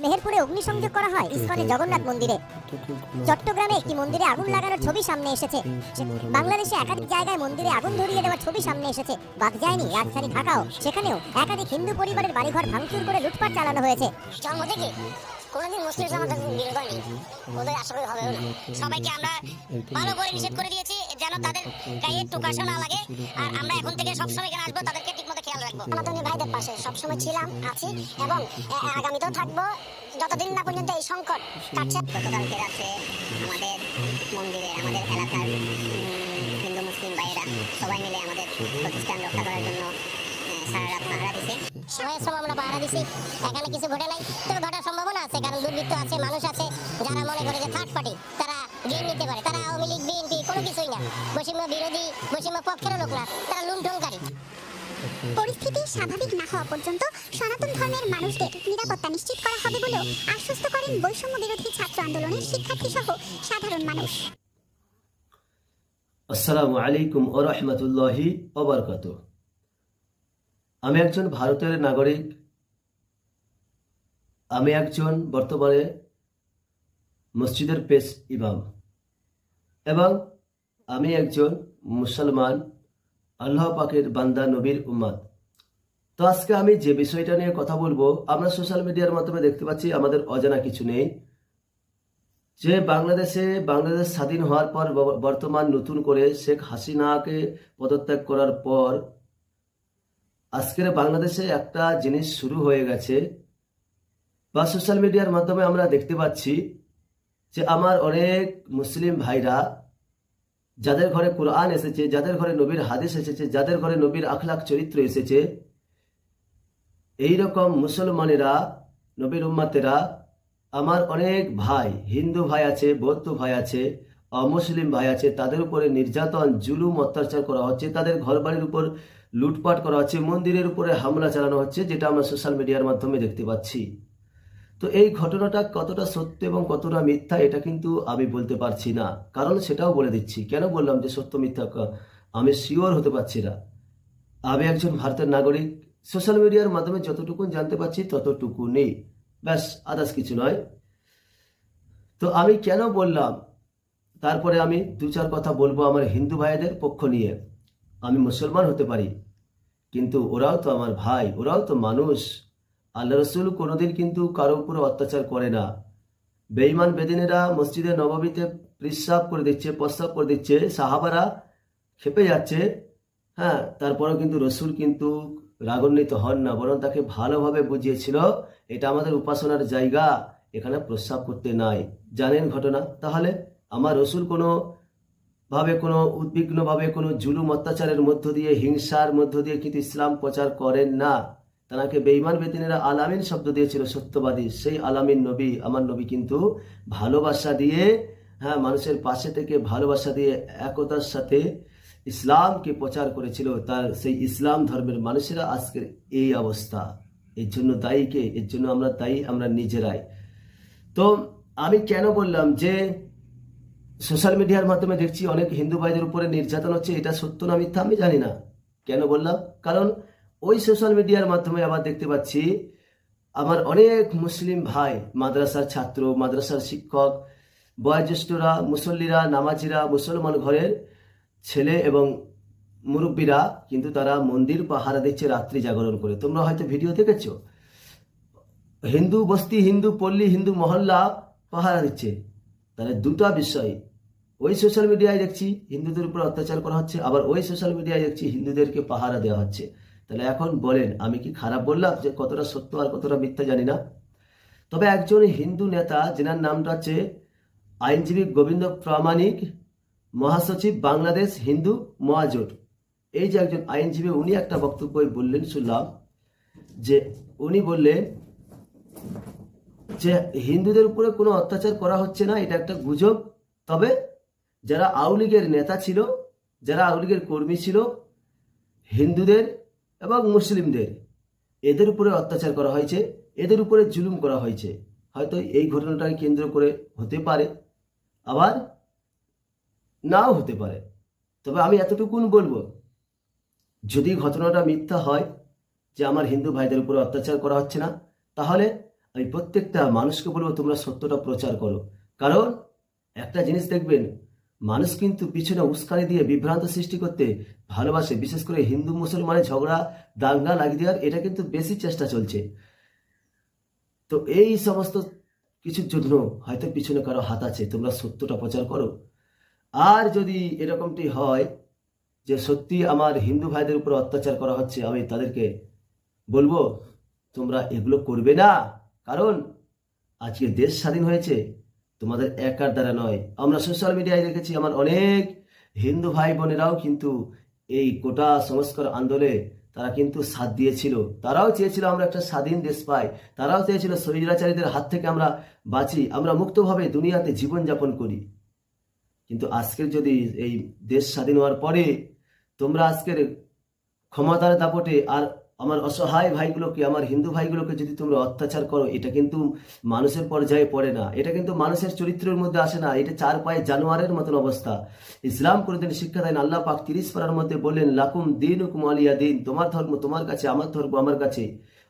মেহেরপুরে অগ্নিসংযোগ করা হয়। ইস্কনের জগন্নাথ মন্দিরে। চট্টগ্রামে একটি মন্দিরে আগুন লাগানোর ছবি সামনে এসেছে। বাংলাদেশে একাধিক জায়গায় মন্দিরে আগুন ধরিয়ে দেওয়ার ছবি সামনে এসেছে। বাদ যায়নি রাজধানী ঢাকাও, সেখানেও একাধিক হিন্দু পরিবারের বাড়িঘর ভাঙচুর করে লুটপাট চালানো হয়েছে। সবাইকে আমরা ভালো করে নিষেধ করে দিয়েছি, যেন তাদের গায়ে একটু না লাগে। আর আমরা এখন থেকে সবসময় এখানে আসব, তাদেরকে খেয়াল রাখব। আমাদের ভাইদের পাশে সবসময় ছিলাম, আছি এবং আগামীতেও থাকব। যতদিন না পর্যন্ত এই সংকট কাটছে, গতকালকে রাত্রে আমাদের মন্দিরে, আমাদের এলাকার হিন্দু, মুসলিম ভাইয়েরা সবাই মিলে আমাদের প্রতিষ্ঠান রক্ষা করার জন্য সারা রাত পাহারা দিছে। সবাই সব আমরা পাহারা দিছি। এখানে কিছু ঘটে নাই। তবে স্বাভাবিক না হওয়া পর্যন্ত সনাতন ধর্মের মানুষদের নিরাপত্তা নিশ্চিত করা হবে বলেও আশ্বস্ত করেন বৈষম্য বিরোধী ছাত্র আন্দোলনের শিক্ষার্থী সহ সাধারণ মানুষ। আসসালামু আলাইকুম ও রহমতুল্লাহি ওবরকাত আমি একজন ভারতের নাগরিক। আমি একজন বর্তমানে মসজিদের পেশ ইমাম। এবং আমি একজন মুসলমান, আল্লাহ পাকের বান্দা নবীর উম্মাদ তো আজকে আমি যে বিষয়টা নিয়ে কথা বলব, আমরা সোশ্যাল মিডিয়ার মাধ্যমে দেখতে পাচ্ছি আমাদের অজানা কিছু নেই। যে বাংলাদেশে, বাংলাদেশ স্বাধীন হওয়ার পর বর্তমান নতুন করে শেখ হাসিনাকে পদত্যাগ করার পর আজকের বাংলাদেশে একটা জিনিস শুরু হয়ে গেছে বা সোশ্যাল মিডিয়ার মাধ্যমে আমরা দেখতে পাচ্ছি যে আমার অনেক মুসলিম ভাইরা যাদের ঘরে কোরআন এসেছে, যাদের ঘরে নবীর হাদিস এসেছে, যাদের ঘরে নবীর আখলাখ চরিত্র এসেছে এই রকম মুসলমানেরা, নবীর উম্মাতেরা, আমার অনেক ভাই, হিন্দু ভাই আছে, বৌদ্ধ ভাই আছে, অমুসলিম ভাই আছে, তাদের উপরে নির্যাতন, জুলুম, অত্যাচার করা হচ্ছে, তাদের ঘরবাড়ির উপর লুটপাট করা হচ্ছে, মন্দিরের উপরে হামলা চালানো হচ্ছে, যেটা আমরা সোশ্যাল মিডিয়ার মাধ্যমে দেখতে পাচ্ছি। তো এই ঘটনাটা কতটা সত্য এবং কতটা মিথ্যা, এটা কিন্তু আমি বলতে পারছি না। কারণ সেটাও বলে দিচ্ছি। কেন বললাম যে সত্য মিথ্যা? আমি শিওর হতে পারছি না। আমি একজন ভারতের নাগরিক সোশ্যাল মিডিয়ার মাধ্যমে যতটুকু জানতে পারছি, ততটুকু নেই। ব্যাস আদার্স কিছু নয়। তো আমি কেন বললাম, তারপরে আমি দু চার কথা বলব আমার হিন্দু ভাইদের পক্ষ নিয়ে। আমি মুসলমান হতে পারি, কিন্তু ওরাও তো আমার ভাই, ওরাও তো মানুষ। আল্লাহ রসুল কোনোদিন কিন্তু কারও উপরে অত্যাচার করে না। বেঈমান বেদিনেরা মসজিদে নবাবিতে প্রস্রাব করে দিচ্ছে, প্রস্রাব করে দিচ্ছে, সাহাবারা খেপে যাচ্ছে। হ্যাঁ তারপরেও কিন্তু রসুল কিন্তু রাগান্বিত হন না, বরং তাকে ভালোভাবে বুঝিয়েছিল, এটা আমাদের উপাসনার জায়গা, এখানে প্রস্রাব করতে নাই। জানেন ঘটনা? তাহলে আমার রসুল কোনো ভাবে, কোনো উদ্বিগ্নভাবে কোনো জুলুম অত্যাচারের মধ্য দিয়ে, হিংসার মধ্য দিয়ে কিন্তু ইসলাম প্রচার করেন না। তাকে বেইমান বেদিনেরা আলামিন শব্দ দিয়েছিল, সত্যবাদী। সেই আলামিন নবী, আমার নবী কিন্তু ভালোবাসা দিয়ে হ্যাঁ মানুষের পাশে থেকে ভালোবাসা দিয়ে, একতার সাথে ইসলামকে প্রচার করেছিল তার সেই ইসলাম ধর্মের মানুষেরা আজকের এই অবস্থা। এর জন্য দায়ীকে এর জন্য আমরা দায়ী, আমরা নিজেরাই। তো আমি কেন বললাম যে সোশ্যাল মিডিয়ার মাধ্যমে দেখছি অনেক হিন্দু ভাইদের উপরে নির্যাতন হচ্ছে, এটা সত্য না মিথ্যা আমি জানি না। কেন বললাম? কারণ ওই সোশ্যাল মিডিয়ার মাধ্যমে আবার দেখতে পাচ্ছি, আমার অনেক মুসলিম ভাই, মাদ্রাসার ছাত্র, মাদ্রাসার শিক্ষক, বয়োজ্যেষ্ঠরা, মুসল্লিরা, নামাজিরা, মুসলমান ঘরের ছেলে এবং মুরব্বীরা কিন্তু তারা মন্দির পাহারা দিচ্ছে, রাত্রি জাগরণ করে। তোমরা হয়তো ভিডিও দেখেছ। হিন্দু বস্তি, হিন্দু পল্লী, হিন্দু মহল্লা পাহারা দিচ্ছে। তাহলে দুটা বিষয়। ওই সোশ্যাল মিডিয়ায় দেখছি, হিন্দুদের উপর অত্যাচার করা হচ্ছে, আবার ওই সোশ্যাল মিডিয়ায় দেখছি, হিন্দুদেরকে পাহারা দেওয়া হচ্ছে। তাহলে এখন বলেন, আমি কি খারাপ বললাম যে কতটা সত্য আর কতটা মিথ্যা জানি না? তবে একজন হিন্দু নেতা, যেনার নামটা হচ্ছে আইনজীবী গোবিন্দ প্রামাণিক মহাসচিব বাংলাদেশ হিন্দু মহাজোট। এই যে একজন আইনজীবী, উনি একটা বক্তব্য বললেন, শুনলাম, যে উনি বললেন যে হিন্দুদের উপরে কোনো অত্যাচার করা হচ্ছে না, এটা একটা গুজব। তবে যারা আওলীগের নেতা ছিল, যারা আওলীগের কর্মী ছিল, হিন্দুদের এবং মুসলিমদের, এদের উপরে অত্যাচার করা হয়েছে, এদের উপরে জুলুম করা হয়েছে। হয়তো এই ঘটনাটাকে কেন্দ্র করে হতে পারে। আবার নাও হতে পারে। তবে আমি এতটুকুন বলব, যদি ঘটনাটা মিথ্যা হয় যে আমার হিন্দু ভাইদের উপরে অত্যাচার করা হচ্ছে না, তাহলে আমি প্রত্যেকটা মানুষকে বলব, তোমরা সত্যটা প্রচার করো। কারণ একটা জিনিস দেখবেন, মানুষ কিন্তু পিছনে উস্কানি দিয়ে বিভ্রান্ত সৃষ্টি করতে ভালোবাসে। বিশেষ করে হিন্দু মুসলমানের ঝগড়া, দাঙ্গা লাগিয়ে দেওয়ার, এটা কিন্তু বেশি চেষ্টা চলছে। তো এই সমস্ত কিছুর জন্য হয়তো পিছনে কারও হাত আছে। তোমরা সত্যটা প্রচার করো। আর যদি এরকমটি হয় যে সত্যি আমার হিন্দু ভাইদের উপর অত্যাচার করা হচ্ছে, আমি তাদেরকে বলব, তোমরা এগুলো করবে না। কারণ আজকে দেশ স্বাধীন হয়েছে, তোমাদের একার দ্বারা নয়। আমরা সোশ্যাল মিডিয়ায় দেখেছি, আমার অনেক হিন্দু ভাই বোনেরাও কিন্তু এই কোটা সংস্কার আন্দোলনে তারা কিন্তু সাথ দিয়েছিল। তারাও চেয়েছিল আমরা একটা স্বাধীন দেশ পাই। তারাও চেয়েছিল স্বৈরাচারীদের হাত থেকে আমরা বাঁচি। আমরা মুক্তভাবে দুনিয়াতে জীবনযাপন করি। কিন্তু আজকের যদি এই দেশ স্বাধীন হওয়ার পরে তোমরা আজকের ক্ষমতার দাপটে আর আমার অসহায় ভাইগুলোকে, আমার হিন্দু ভাইগুলোকে যদি তোমরা অত্যাচার করো, এটা কিন্তু মানুষের পর্যায়ে পড়ে না। এটা কিন্তু মানুষের চরিত্রের মধ্যে আসে না। এটা চার পায়ে জানোয়ারের মতন অবস্থা। ইসলাম কোনোদিন শিক্ষা দেন আল্লাহ পাক তিরিশ পারার মধ্যে বললেন, লাকুম দিন হুকুম আলিয়া দিন। তোমার ধর্ম তোমার কাছে, আমার ধর্ম আমার কাছে।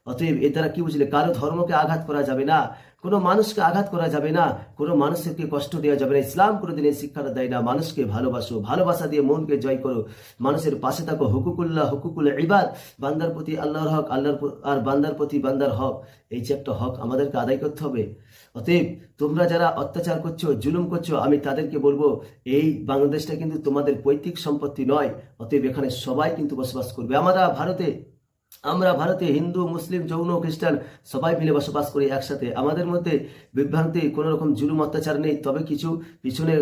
অতএব এ দ্বারা কি বুঝলে? কারও ধর্মকে আঘাত করা যাবে না, কোনো মানুষকে আঘাত করা যাবে না, কোনো মানুষকে কষ্ট দেওয়া যাবে না। ইসলাম কোনোদিন এই শিক্ষাটা দেয় না। মানুষকে ভালোবাসো, ভালোবাসা দিয়ে মনকে জয় করো। মানুষের পাশে থাকো। হুকুকুল্লাহ, হুকুকুল ইবাদ। বান্দার প্রতি আল্লাহর হক, আল্লাহর আর বান্দার প্রতি বান্দার হক, এই যে একটা হক আমাদেরকে আদায় করতে হবে। অতএব তোমরা যারা অত্যাচার করছ, জুলুম করছ, আমি তাদেরকে বলব, এই বাংলাদেশটা কিন্তু তোমাদের পৈতৃক সম্পত্তি নয়। অতএব এখানে সবাই কিন্তু বসবাস করবে। আমরা ভারতে আমরা ভারতে হিন্দু, মুসলিম, যৌন, খ্রিস্টান সবাই মিলে বসবাস করি একসাথে। আমাদের মধ্যে বিভ্রান্তি কোনো রকম জুলুম, অত্যাচার নেই। তবে কিছু পিছনে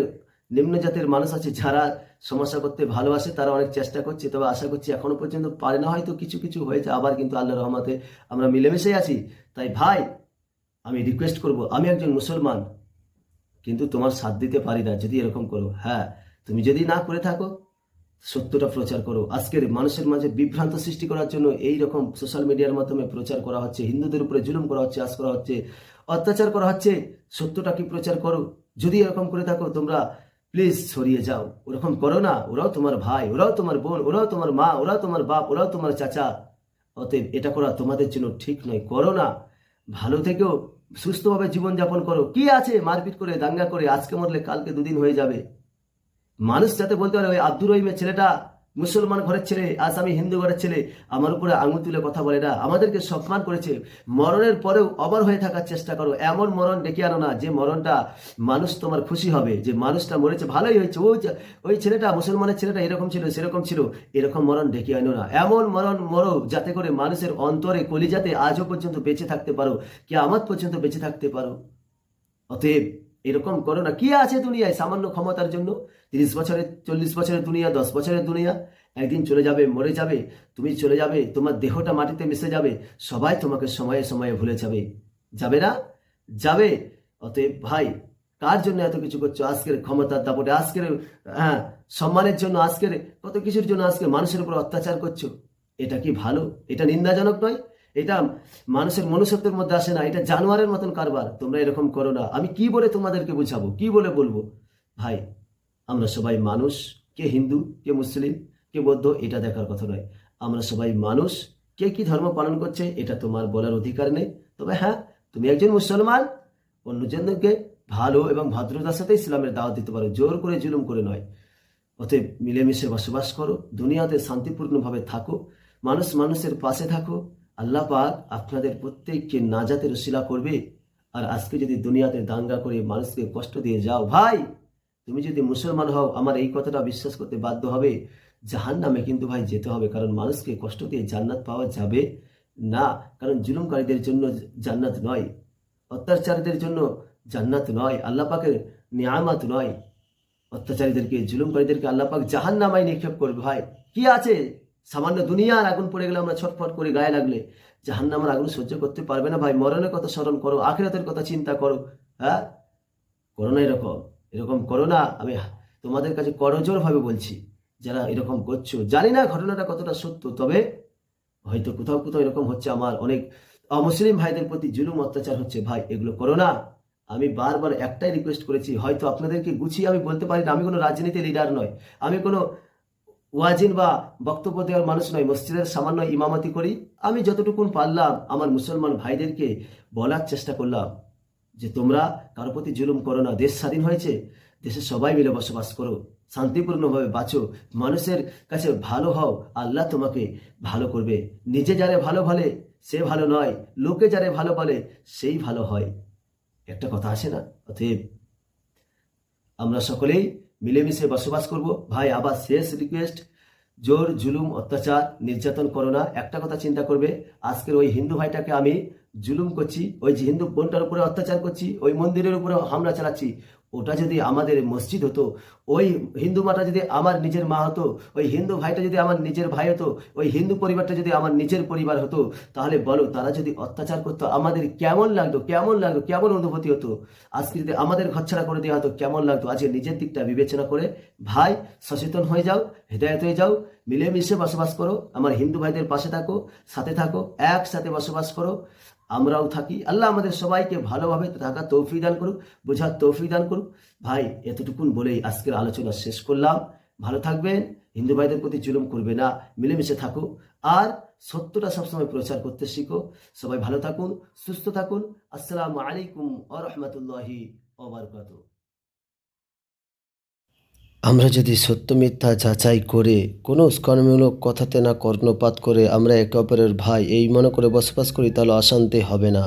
নিম্ন জাতের মানুষ আছে যারা সমস্যা করতে ভালোবাসে, তারা অনেক চেষ্টা করছে। তবে আশা করছি এখনও পর্যন্ত পারে না। হয়তো কিছু কিছু হয়েছে, আবার কিন্তু আল্লাহ রহমাতে আমরা মিলেমিশে আছি। তাই ভাই, আমি রিকোয়েস্ট করব, আমি একজন মুসলমান, কিন্তু তোমার সাথ দিতে পারি না যদি এরকম করো। হ্যাঁ তুমি যদি না করে থাকো সত্যটা প্রচার করো। আজকের মানুষের মাঝে বিভ্রান্ত সৃষ্টি করার জন্য এই রকম সোশ্যাল মিডিয়ার মাধ্যমে প্রচার করা হচ্ছে, হিন্দুদের উপরে জুলুম করা হচ্ছে আজ করা হচ্ছে, অত্যাচার করা হচ্ছে, সত্যটা কি প্রচার করো? যদি এরকম করে থাকো, তোমরা প্লিজ ছড়িয়ে যাও। ওরকম করো না, ওরাও তোমার ভাই, ওরাও তোমার বোন, ওরাও তোমার মা, ওরাও তোমার বাপ, ওরাও তোমার চাচা। অতএব এটা করা তোমাদের জন্য ঠিক নয়, করো না। ভালো থেকেও সুস্থভাবে জীবনযাপন করো। কি আছে মারপিট করে, দাঙ্গা করে, আজকে মরলে কালকে দুদিন হয়ে যাবে। মানুষ যাতে বলতে পারে, ওই আব্দুর রহিমের ছেলেটা মুসলমান ঘরের ছেলে আজ আমি হিন্দু ঘরের ছেলে, আমার উপরে আঙুল তুলে কথা বলে না। আমাদেরকে সম্মান করেছে। মরণের পরেও অবার হয়ে থাকার চেষ্টা করো। এমন মরণ ডেকে আনো না যে মরণটা মানুষ তোমার খুশি হবে, যে মানুষটা মরেছে, ভালোই হয়েছে। ওই ওই ছেলেটা, মুসলমানের ছেলেটা এরকম ছিল, সেরকম ছিল। এরকম মরণ ডেকে আনো না। এমন মরণ মরো যাতে করে মানুষের অন্তরে কলিজাতে আজও পর্যন্ত বেঁচে থাকতে পারো কি আমার পর্যন্ত বেঁচে থাকতে পারো। অতএব এরকম করো না। কি আছে দুনিয়ায়? সামান্য ক্ষমতার জন্য। তিরিশ বছরের, চল্লিশ বছরের দুনিয়া, দশ বছরের দুনিয়া। একদিন চলে যাবে, মরে যাবে, তুমি চলে যাবে, তোমার দেহটা মাটিতে মিশে যাবে, সবাই তোমাকে সময়ে সময়ে ভুলে যাবে। যাবে না? যাবে। অতএব ভাই, কার জন্য এত কিছু করছ? আজকের ক্ষমতার দাপটে, আজকের হ্যাঁ সম্মানের জন্য, আজকের কত কিছুর জন্য আজকে মানুষের উপর অত্যাচার করছ? এটা কি ভালো? এটা নিন্দাজনক নয়? এটা মানুষের মনুষ্যত্বের মধ্যে আসে না, এটা জানোয়ারের মতন কারবার, তোমরা এরকম করো না। আমি কি বলে তোমাদেরকে বুঝাবো? কি বলে বলব? ভাই, আমরা সবাই মানুষ, কে হিন্দু, কে মুসলিম, কে বৌদ্ধ, এটা দেখার কথা নয়। আমরা সবাই মানুষ, কে কি ধর্ম পালন করছে, এটা তোমার বলার অধিকার নেই। তবে হ্যাঁ তুমি একজন মুসলমান অন্যজনকে ভালো এবং ভদ্রতার সাথে ইসলামের দাওয়াত দিতে পারো, জোর করে জুলুম করে নয়। অতএব মিলেমিশে বসবাস করো, দুনিয়াতে শান্তিপূর্ণভাবে থাকো, মানুষ মানুষের পাশে থাকো আল্লাহ পাক আপনাদের প্রত্যেককে নাজাতের শিলা করবে। আর আজকে যদি দুনিয়াতে দাঙ্গা করে মানুষকে কষ্ট দিয়ে যাও, ভাই, তুমি যদি মুসলমান হও, আমার এই কথাটা বিশ্বাস করতে বাধ্য হবে। জাহান নামে কিন্তু ভাই যেতে হবে, কারণ মানুষকে কষ্ট দিয়ে জান্নাত পাওয়া যাবে না। কারণ জুলুমকারীদের জন্য জান্নাত নয়, অত্যাচারীদের জন্য জান্নাত নয়, আল্লাহ পাকের নিয়ামত নয়। অত্যাচারীদেরকে, জুলুমকারীদেরকে আল্লাহ পাক জাহান নামায় নিক্ষেপ করবে, ভাই। কি আছে? সামান্য দুনিয়ার আগুন পড়ে গেলে আমরা ছটফট করে, গায়ে লাগলে। জাহান নামার আগুন সহ্য করতে পারবে না ভাই। মরণের কথা স্মরণ করো, আখিরাতের কথা চিন্তা করো হ্যাঁ? করো না এরকম এরকম করো না। আমি তোমাদের কাছে করজোর ভাবে বলছি, যারা এরকম করছ। জানি না ঘটনাটা কতটা সত্য, তবে হয়তো কোথাও কোথাও এরকম হচ্ছে। আমার অনেক অমুসলিম ভাইদের প্রতি জুলুম, অত্যাচার হচ্ছে। ভাই, এগুলো করো না। আমি বারবার একটাই রিকোয়েস্ট করেছি, হয়তো আপনাদেরকে গুছিয়ে আমি বলতে পারি না। আমি কোনো রাজনীতি লিডার নয়। আমি কোনো ওয়াজিন বা বক্তব্য দেওয়ার মানুষ নয়, মসজিদের সামান্য ইমামতি করি। আমি যতটুকুন পারলাম, আমার মুসলমান ভাইদেরকে বলার চেষ্টা করলাম যে তোমরা কারও প্রতি জুলুম করো না। দেশ স্বাধীন হয়েছে দেশে সবাই মিলে বসবাস করো, শান্তিপূর্ণভাবে বাঁচো, মানুষের কাছে ভালো হও, আল্লাহ তোমাকে ভালো করবে। নিজে যারে ভালো বলে, সে ভালো নয়, লোকে যারে ভালো বলে, সেই ভালো হয়। একটা কথা আছে না? অতএব আমরা সকলেই মিলেমিশে বসবাস করব। ভাই, আবার শেষ রিকোয়েস্ট জোর, জুলুম, অত্যাচার, নির্যাতন করো না। একটা কথা চিন্তা করবে, আজকের ওই হিন্দু ভাইটাকে আমি জুলুম করছি, ওই যে হিন্দু বোনটার উপরে অত্যাচার করছি, ওই মন্দিরের উপরে হামলা চালাচ্ছি ওটা যদি আমাদের মসজিদ হতো, ওই হিন্দু মাটা যদি আমার নিজের মা হতো, ওই হিন্দু ভাইটা যদি আমার নিজের ভাই হতো, ওই হিন্দু পরিবারটা যদি আমার নিজের পরিবার হতো, তাহলে বলো তারা যদি অত্যাচার করতো, আমাদের কেমন লাগতো কেমন লাগতো, কেমন অনুভূতি হতো? আজকে যদি আমাদের ঘরছাড়া করে দেওয়া হতো, কেমন লাগতো? আজকে নিজের দিকটা বিবেচনা করে, ভাই, সচেতন হয়ে যাও, হৃদায়ত হয়ে যাও, মিলেমিশে বসবাস করো, আমার হিন্দু ভাইদের পাশে থাকো, সাথে থাকো, একসাথে বসবাস করো। আমরাও থাকি। আল্লাহ আমাদের সবাইকে ভালোভাবে থাকা তৌফি দান করুক, বোঝার তৌফি দান করুক। ভাই, এতটুকুন বলেই আজকের আলোচনা শেষ করলাম। ভালো থাকবেন, হিন্দু ভাইদের প্রতি জুলুম করবে না, মিলেমিশে থাকুক আর সত্যটা সবসময় প্রচার করতে শিখো। সবাই ভালো থাকুন, সুস্থ থাকুন। আসসালামু আলাইকুম আ রহমতুল্লাহি আমরা যদি সত্য মিথ্যা যাচাই করে কোনো স্কর্মমূলক কথাতে না কর্ণপাত করে আমরা একে অপরের ভাই এই মনে করে বসবাস করি, তাহলে অশান্তি হবে না।